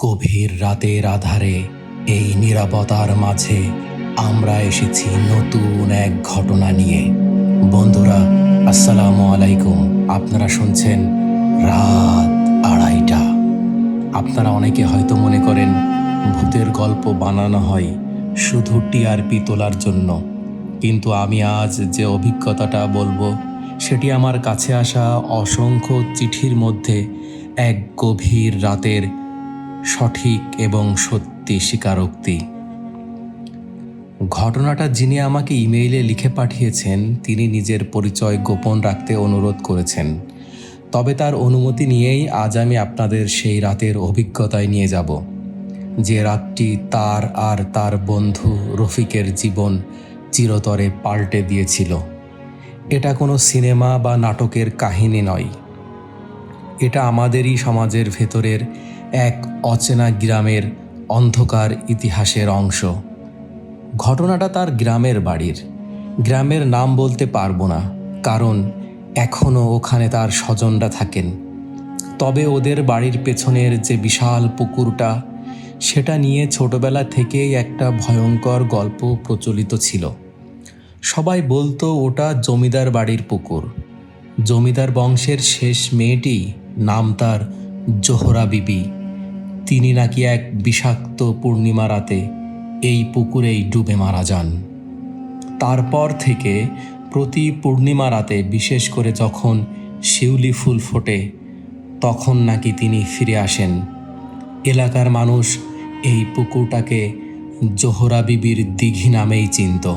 গভীর রাতের আধারে এই নিরাপত্তার মাঝে আমরা এসেছি নতুন এক ঘটনা নিয়ে। বন্ধুরা, আসসালামু আলাইকুম। আপনারা শুনছেন রাত আড়াইটা। আপনারা অনেকে হয়তো মনে করেন ভূতের গল্প বানানো হয় শুধু টিআরপি তোলার জন্য। কিন্তু আমি আজ যে অভিজ্ঞতাটা বলব, সেটি আমার কাছে আসা অসংখ্য চিঠির মধ্যে এক গভীর রাতের সঠিক এবং সত্যি স্বীকারোক্তি। ঘটনাটা যিনি আমাকে ইমেইলে লিখে পাঠিয়েছেন, তিনি নিজের পরিচয় গোপন রাখতে অনুরোধ করেছেন। তবে তার অনুমতি নিয়েই আজ আমি আপনাদের সেই রাতের অভিজ্ঞতায় নিয়ে যাব। যে রাতটি তার আর তার বন্ধু রফিকের জীবন চিরতরে পাল্টে দিয়েছিল। এটা কোনো সিনেমা বা নাটকের কাহিনী নয়। এটা আমাদেরই সমাজের ভেতরের এক অচেনা গ্রামের অন্ধকার ইতিহাসের অংশ। ঘটনাটা তার গ্রামের বাড়ির। গ্রামের নাম বলতে পারব না, কারণ এখনও ওখানে তার স্বজনরা থাকেন। তবে ওদের বাড়ির পেছনের যে বিশাল পুকুরটা, সেটা নিয়ে ছোটবেলা থেকেই একটা ভয়ঙ্কর গল্প প্রচলিত ছিল। সবাই বলতো ওটা জমিদার বাড়ির পুকুর। জমিদার বংশের শেষ মেয়েটি নাম তার জোহরা বিবি। তিনি নাকি এক বিষাক্ত পূর্ণিমা রাতে এই পুকুরেই ডুবে মারা যান। তারপর থেকে প্রতি পূর্ণিমা রাতে, বিশেষ করে যখন শিউলি ফুল ফোটে, তখন নাকি তিনি ফিরে আসেন। এলাকার মানুষ এই পুকুরটাকে জোহরা বিবির দিঘি নামেই চিনত।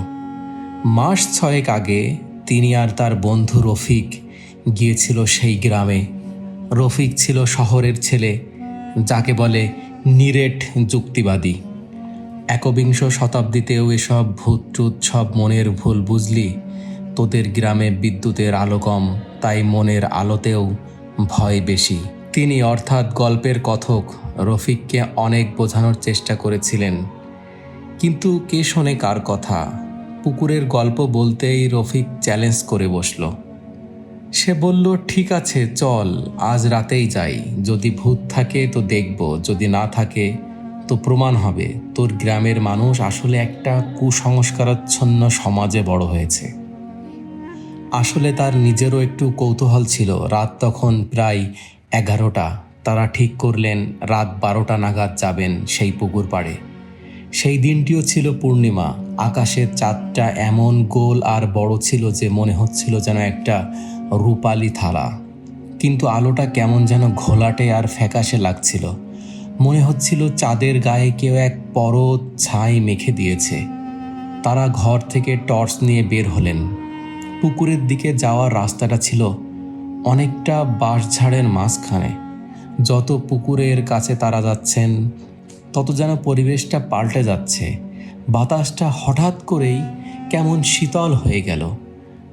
মাস ছয়েক আগে তিনি আর তার বন্ধু রফিক গিয়েছিল সেই গ্রামে। রফিক ছিল শহরের ছেলে। যাকে বলে নিরেট যুক্তিবাদী। একবিংশ শতাব্দীতেও এসব ভূত টুত সব মনের ভুল বুঝলি। তোদের গ্রামে বিদ্যুতের আলো কম, তাই মনের আলোতেও ভয় বেশি। তিনি অর্থাৎ গল্পের কথক রফিককে অনেক বোঝানোর চেষ্টা করেছিলেন। কিন্তু কে শোনে কার কথা? পুকুরের গল্প বলতেই রফিক চ্যালেঞ্জ করে বসল। সে বলল, ঠিক আছে, চল, আজ রাতেই যাই। যদি ভূত থাকে তো দেখব, যদি না থাকে তো প্রমাণ হবে। তোর গ্রামের মানুষ আসলে একটা কুসংস্কারাচ্ছন্ন সমাজে বড় হয়েছে। আসলে তার নিজেরও একটু কৌতূহল ছিল। রাত তখন প্রায় এগারোটা। তারা ঠিক করলেন, রাত বারোটা নাগাদ যাবেন সেই পুকুর পাড়ে। সেই দিনটিও ছিল পূর্ণিমা। আকাশের চাঁদটা এমন গোল আর বড় ছিল যে মনে হচ্ছিল যেন একটা রূপালি থালা। কিন্তু আলোটা কেমন যেন ঘোলাটে আর ফ্যাকাশে লাগছিল। মনে হচ্ছিল চাঁদের গায়ে কেউ এক পরত ছাই মেখে দিয়েছে। তারা ঘর থেকে টর্চ নিয়ে বের হলেন। পুকুরের দিকে যাওয়ার রাস্তাটা ছিল অনেকটা বাঁশঝাড়ের মাঝখানে। যত পুকুরের কাছে তারা যাচ্ছেন, তত যেন পরিবেশটা পাল্টে যাচ্ছে। বাতাসটা হঠাৎ করেই কেমন শীতল হয়ে গেল।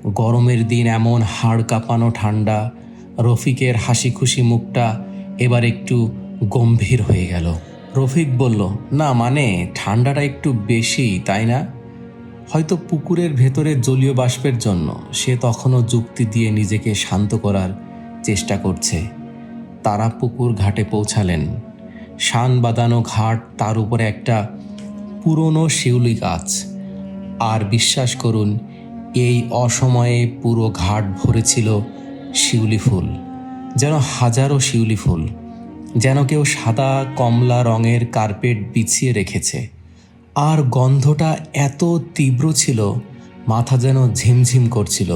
গরমের দিন এমন হাড় কাঁপানো ঠান্ডা, রফিকের হাসি খুশি মুখটা এবার একটু গম্ভীর হয়ে গেল। রফিক বলল, না মানে ঠান্ডাটা একটু বেশি, তাই না? হয়তো পুকুরের ভেতরে জলীয় বাষ্পের জন্য। সে তখনও যুক্তি দিয়ে নিজেকে শান্ত করার চেষ্টা করছে। তারা পুকুর ঘাটে পৌঁছালেন। শান বাঁধানো ঘাট, তার উপরে একটা পুরনো শিউলি গাছ। আর বিশ্বাস করুন এই অসময়ে পুরো ঘাট ভরেছিল শিউলি ফুল, যেন হাজারো শিউলি ফুল, যেন কেউ সাদা কমলা রঙের কার্পেট বিছিয়ে রেখেছে। আর গন্ধটা এত তীব্র ছিল, মাথা যেন ঝিমঝিম করছিল,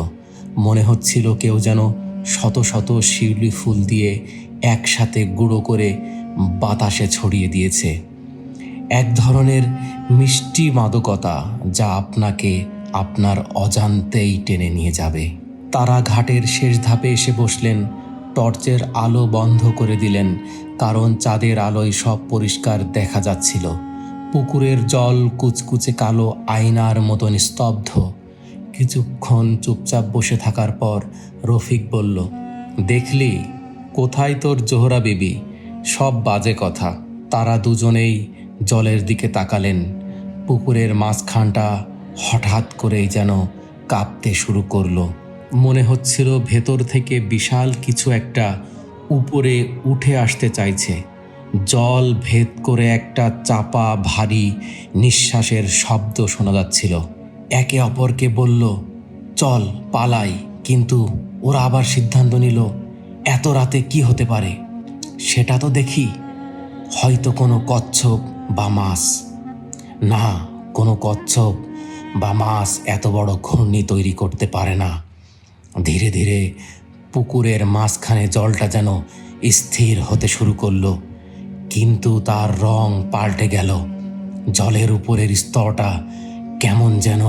মনে হচ্ছিল কেউ যেন শত শত শিউলি ফুল দিয়ে একসাথে গুঁড়ো করে বাতাসে ছড়িয়ে দিয়েছে। এক ধরনের মিষ্টি মাদকতা যা আপনাকে আপনার অজান্তেই টেনে নিয়ে যাবে। তারা ঘাটের শেষ ধাপে এসে বসলেন, টর্চের আলো বন্ধ করে দিলেন, কারণ চাঁদের আলোয় সব পরিষ্কার দেখা যাচ্ছিল। পুকুরের জল কুচকুচে কালো আয়নার মতন স্তব্ধ। কিছুক্ষণ চুপচাপ বসে থাকার পর রফিক বলল, দেখলি, কোথায় তোর জোহরা বিবি? সব বাজে কথা। তারা দুজনেই জলের দিকে তাকালেন। পুকুরের মাঝখানটা হঠাৎ করেই যেন কাঁপতে শুরু করল। মনে হচ্ছিল ভেতর থেকে বিশাল কিছু একটা উপরে উঠে আসতে চাইছে। জল ভেদ করে একটা চাপা, ভারী, নিঃশ্বাসের শব্দ শোনা যাচ্ছিল। একে অপরকে বলল, চল, পালাই। কিন্তু ওরা আবার সিদ্ধান্ত নিল, এত রাতে কি হতে পারে? সেটা তো দেখি। হয়তো কোনো কচ্ছপ বা মাছ। না, কোনো কচ্ছপ বা মাছ এত বড় ঘূর্ণি তৈরি করতে পারে না। ধীরে ধীরে পুকুরের মাঝখানে জলটা যেন স্থির হতে শুরু করল, কিন্তু তার রং পাল্টে গেল। জলের উপরের স্তরটা কেমন যেন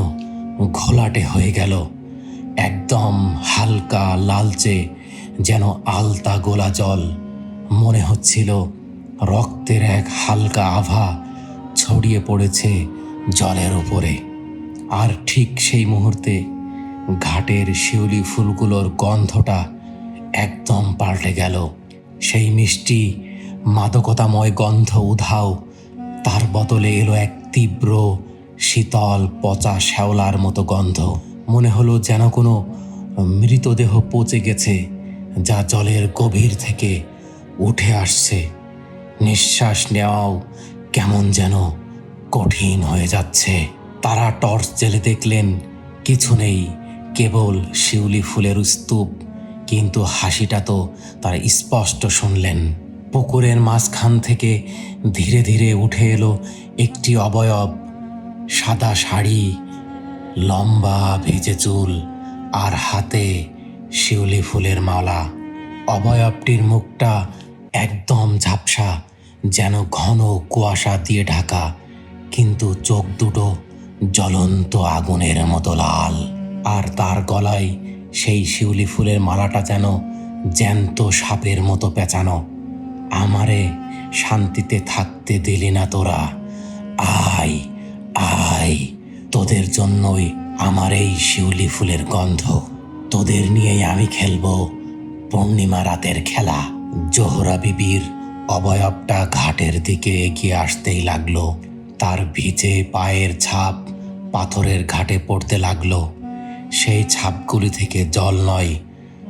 ঘোলাটে হয়ে গেল। একদম হালকা লালচে যেন আলতা গোলা জল। মনে হচ্ছিল রক্তের এক হালকা আভা ছড়িয়ে পড়েছে জলের উপরে। আর ঠিক সেই মুহূর্তে ঘাটের শিউলি ফুলগুলোর গন্ধটা একদম পাল্টে গেল। সেই মিষ্টি, মাদকতাময় গন্ধ উধাও তার বদলে এলো এক তীব্র, শীতল, পচা শ্যাওলার মতো গন্ধ। মনে হলো যেন কোনো মৃতদেহ পচে গেছে, যা জলের গভীর থেকে উঠে আসছে। নিঃশ্বাস নেওয়াও কেমন যেন কঠিন হয়ে যাচ্ছে। তারা টর্চ জেলে দেখলেন, কিছু নেই, কেবল শিউলি ফুলের স্তূপ। কিন্তু হাসিটা তো তারা স্পষ্ট শুনলেন। পুকুরের মাঝখান থেকে ধীরে ধীরে উঠে এলো একটি অবয়ব, সাদা শাড়ি, লম্বা ভেজে চুল আর হাতে শিউলি ফুলের মালা। অবয়বটির মুখটা একদম ঝাপসা, যেন ঘন কুয়াশা দিয়ে ঢাকা, কিন্তু চোখ দুটো জ্বলন্ত আগুনের মতো লাল। আর তার গলায় সেই শিউলি ফুলের মালাটা যেন জ্যান্ত সাপের মতো পেঁচানো। আমারে শান্তিতে থাকতে দিলি না তোরা। আয় আয়, তোদের জন্যই আমার এই শিউলি ফুলের গন্ধ। তোদের নিয়েই আমি খেলব পূর্ণিমা রাতের খেলা। জোহরা বিবির অবয়বটা ঘাটের দিকে এগিয়ে আসতেই লাগল। তার ভিজে পায়ের ছাপ পাথরের ঘাটে পড়তে লাগল। সেই ছাপগুলি থেকে জল নয়,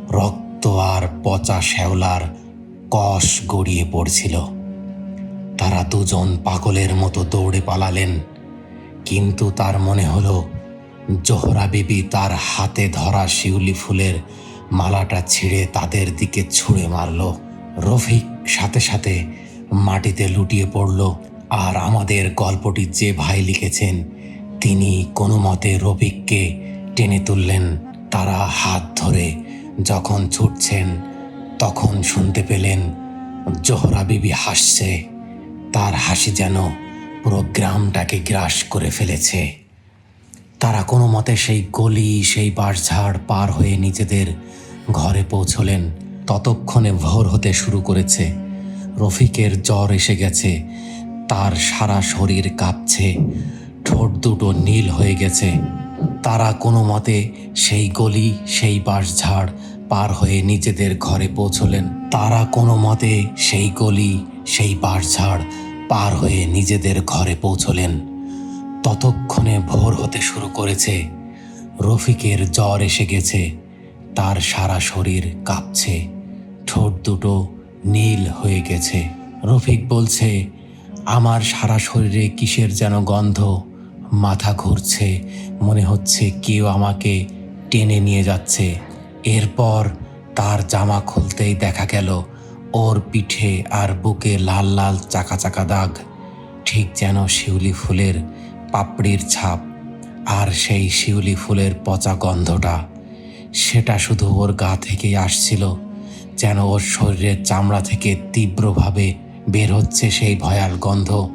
রক্ত আর পচা শ্যাওলার কষ গড়িয়ে পড়ছিল। তারা দুজন পাগলের মতো দৌড়ে পালালেন, কিন্তু তার মনে হলো, জোহরা বিবি তার হাতে ধরা শিউলি ফুলের মালাটা ছিঁড়ে তাদের দিকে ছুঁড়ে মারল। রফিক সাথে সাথে মাটিতে লুটিয়ে পড়ল, আর আমাদের গল্পটি যে ভাই লিখেছেন তিনি কোনো মতে রফিককে টেনে তুললেন তারা হাত ধরে। যখন ছুটছেন, তখন শুনতে পেলেন জোহরা বিবি হাসছে। তার হাসি যেন পুরো গ্রামটাকে গ্রাস করে ফেলেছে। তারা কোনো মতে সেই গলি, সেই বাঁশঝাড় পার হয়ে নিজেদের ঘরে পৌঁছলেন। ততক্ষণে ভোর হতে শুরু করেছে। রফিকের জ্বর এসে গেছে। তার সারা শরীর কাঁপছে। ঠোঁট দুটো নীল হয়ে গেছে। তারা কোনো মতে সেই গলি, সেই বাঁশঝাড় পার হয়ে নিজেদের ঘরে পৌঁছলেন। তারা কোনো মতে সেই গলি, সেই বাঁশঝাড় পার হয়ে নিজেদের ঘরে পৌঁছলেন। ততক্ষণে ভোর হতে শুরু করেছে। রফিকের জ্বর এসে গেছে। তার সারা শরীর কাঁপছে। ঠোঁট দুটো নীল হয়ে গেছে। রফিক বলছে, আমার সারা শরীরে কিসের যেন গন্ধ? মাথা ঘুরছে। মনে হচ্ছে কেউ আমাকে টেনে নিয়ে যাচ্ছে। এরপর তার জামা খুলতেই দেখা গেল ওর পিঠে আর বুকে লাল লাল চাকা চাকা দাগ। ঠিক যেন শিউলি ফুলের পাপড়ির ছাপ আর সেই শিউলি ফুলের পচা গন্ধটা। সেটা শুধু ওর গা থেকেই আসছিল। যেন ওর শরীরের চামড়া থেকে তীব্রভাবে বের হচ্ছে সেই ভয়াল গন্ধ।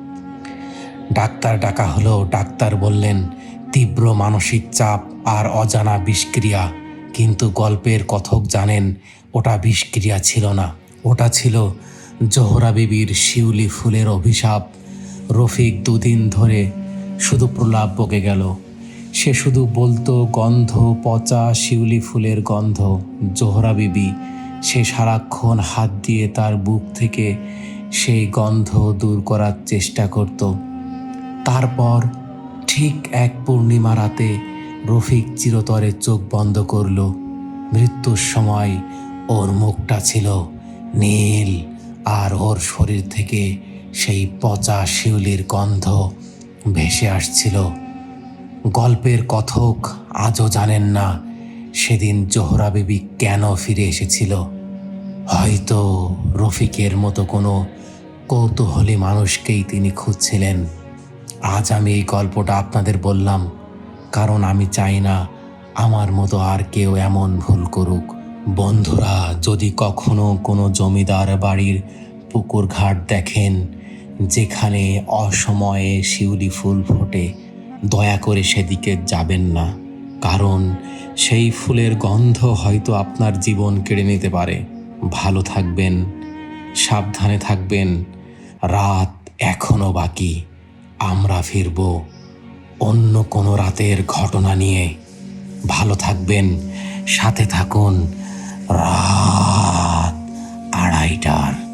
ডাক্তার ডাকা হলো ডাক্তার বললেন, তীব্র মানসিক চাপ আর অজানা বিষক্রিয়া। কিন্তু গল্পের কথক জানেন, ওটা বিষক্রিয়া ছিল না। ওটা ছিল জোহরা বিবির শিউলি ফুলের অভিশাপ। রফিক দুদিন ধরে শুধু প্রলাপ বকে গেল। সে শুধু বলতো, গন্ধ, পচা শিউলি ফুলের গন্ধ, জোহরা বিবি। সে সারাক্ষণ হাত দিয়ে তার বুক থেকে সেই গন্ধ দূর করার চেষ্টা করত। তারপর ঠিক এক পূর্ণিমা রাতে রফিক চিরতরে চোখ বন্ধ করল। মৃত্যুর সময় ওর মুখটা ছিল নীল আর ওর শরীর থেকে সেই পচা শিউলির গন্ধ ভেসে আসছিল। গল্পের কথক আজও জানেন না সেদিন জোহরা বিবি কেন ফিরে এসেছিল। হয়তো রফিকের মতো কোনো কৌতূহলী মানুষকেই তিনি খুঁজছিলেন। আজ আমি এই গল্পটা আপনাদের বললাম, কারণ আমি চাই না আমার মতো আর কেউ এমন ভুল করুক। বন্ধুরা, যদি কখনো কোনো জমিদার বাড়ির পুকুর ঘাট দেখেন, যেখানে অসময়ে শিউলি ফুল ফোটে, দয়া করে সেদিকে যাবেন না, কারণ সেই ফুলের গন্ধ হয়তো আপনার জীবন কেড়ে নিতে পারে। ভালো থাকবেন, সাবধানে থাকবেন, রাত এখনও বাকি। আমরা ফিরব। অন্য কোনো রাতের ঘটনা নিয়ে। ভালো থাকবেন সাথে থাকুন। রাত আড়াইটার।